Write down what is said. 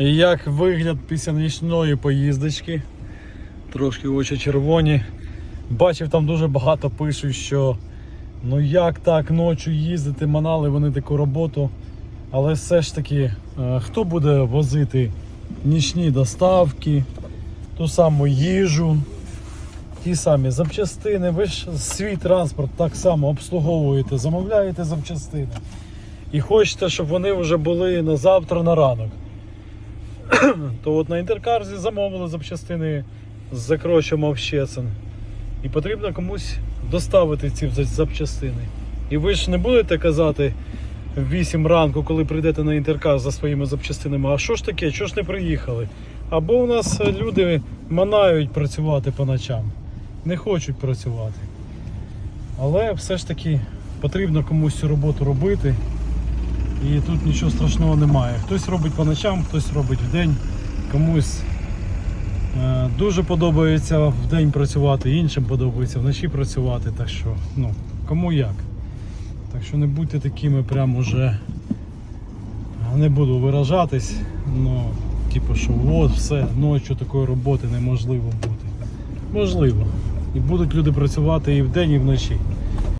Як вигляд після нічної поїздочки. Трошки очі червоні. Бачив, там дуже багато пишуть, що ну як так ночі їздити, манали вони таку роботу. Але все ж таки, е, хто буде возити нічні доставки, ту саму їжу, ті самі запчастини. Ви ж свій транспорт так само обслуговуєте, замовляєте запчастини. І хочете, щоб вони вже були на завтра на ранок. То от на інтеркарзі замовили запчастини з закрочем Щецин. І потрібно комусь доставити ці запчастини. І ви ж не будете казати в 8 ранку, коли прийдете на інтеркар за своїми запчастинами, а що ж таке, чого ж не приїхали? Або у нас люди манають працювати по ночам, не хочуть працювати. Але все ж таки потрібно комусь цю роботу робити. І тут нічого страшного немає. Хтось робить по ночам, хтось робить вдень, комусь е, дуже подобається вдень працювати, іншим подобається вночі працювати. Так що, ну, кому як. Так що не будьте такими прям уже. Не буду виражатись, ну, типу, що от все, ночі такої роботи неможливо бути. Можливо. І будуть люди працювати і вдень, і вночі.